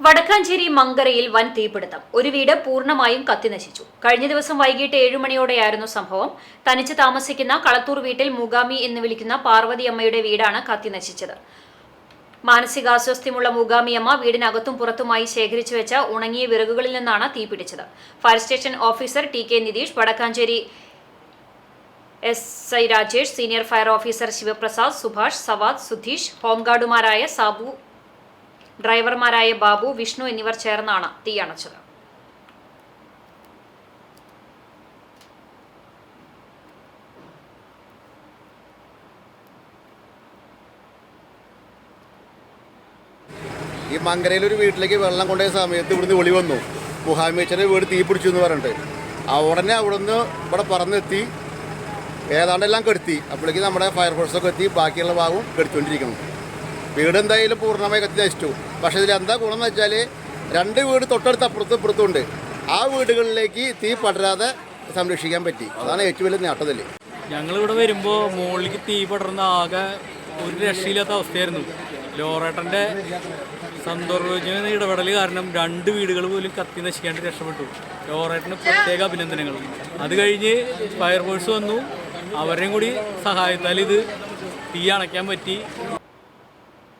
വടക്കാഞ്ചേരി മങ്കരയിൽ വൻ തീപിടുത്തം. ഒരു വീട് പൂർണമായും കത്തിനശിച്ചു കഴിഞ്ഞ ദിവസം വൈകിട്ട് ഏഴുമണിയോടെയായിരുന്നു സംഭവം. തനിച്ച് താമസിക്കുന്ന കളത്തൂർ വീട്ടിൽ മുഗാമി എന്ന് വിളിക്കുന്ന പാർവതിയമ്മയുടെ വീടാണ് കത്തിനശിച്ചത് മാനസികാസ്വാസ്ഥ്യമുള്ള മുഗാമിയമ്മ വീടിനകത്തും പുറത്തുമായി ശേഖരിച്ചു വെച്ച ഉണങ്ങിയ വിറകുകളിൽ നിന്നാണ് തീപിടിച്ചത് fire station officer T K Nitheesh Vadakkanchery S I Rajesh senior fire officer Sivaprasad Subhash Sawad Sudheesh ഹോംഗാർഡുമാരായ Sabu ഡ്രൈവർമാരായ ബാബു വിഷ്ണു എന്നിവർ ചേർന്നാണ് തീയണച്ചത് ഈ മങ്കരയിൽ ഒരു വീട്ടിലേക്ക് വെള്ളം കൊണ്ടുപോയ സമയത്ത് ഇവിടുന്ന് ഒളി വന്നു. മുഹാമേച്ചന്റെ വീട് തീ പിടിച്ചു എന്ന് പറഞ്ഞിട്ട്. ഉടനെ അവിടുന്ന് ഇവിടെ പറന്നെത്തി. ഏതാണ്ടെല്ലാം കെടുത്തി. അപ്പോഴേക്ക് നമ്മുടെ ഫയർഫോഴ്സൊക്കെ എത്തി. ബാക്കിയുള്ള ഭാഗവും കെടുത്തുകൊണ്ടിരിക്കുന്നു. വീട് എന്തായാലും പൂർണമായി കത്തി നശിച്ചു പക്ഷേ ഇതിൽ എന്താ ഗുണം എന്ന് വെച്ചാൽ രണ്ട് വീട് തൊട്ടടുത്ത് അപ്പുറത്ത് ഇപ്പുറത്തുണ്ട്. ആ വീടുകളിലേക്ക് തീ പടരാതെ സംരക്ഷിക്കാൻ പറ്റി. അതാണ് ഏറ്റവും വലിയ നേട്ടത്തിൽ ഞങ്ങളിവിടെ വരുമ്പോൾ മുകളിലേക്ക് തീ പടർന്ന ആകെ ഒരു രക്ഷയില്ലാത്ത അവസ്ഥയായിരുന്നു. ലോറേട്ടന്റെ സന്തോർജന ഇടപെടൽ കാരണം രണ്ട് വീടുകൾ പോലും കത്തി നശിക്കാണ്ട് രക്ഷപ്പെട്ടു. ലോറേട്ടന് പ്രത്യേക അഭിനന്ദനങ്ങൾ. അത് കഴിഞ്ഞ് ഫയർഫോഴ്സ് വന്നു. അവരെയും കൂടി സഹായത്താൽ ഇത് തീ അണയ്ക്കാൻ പറ്റി.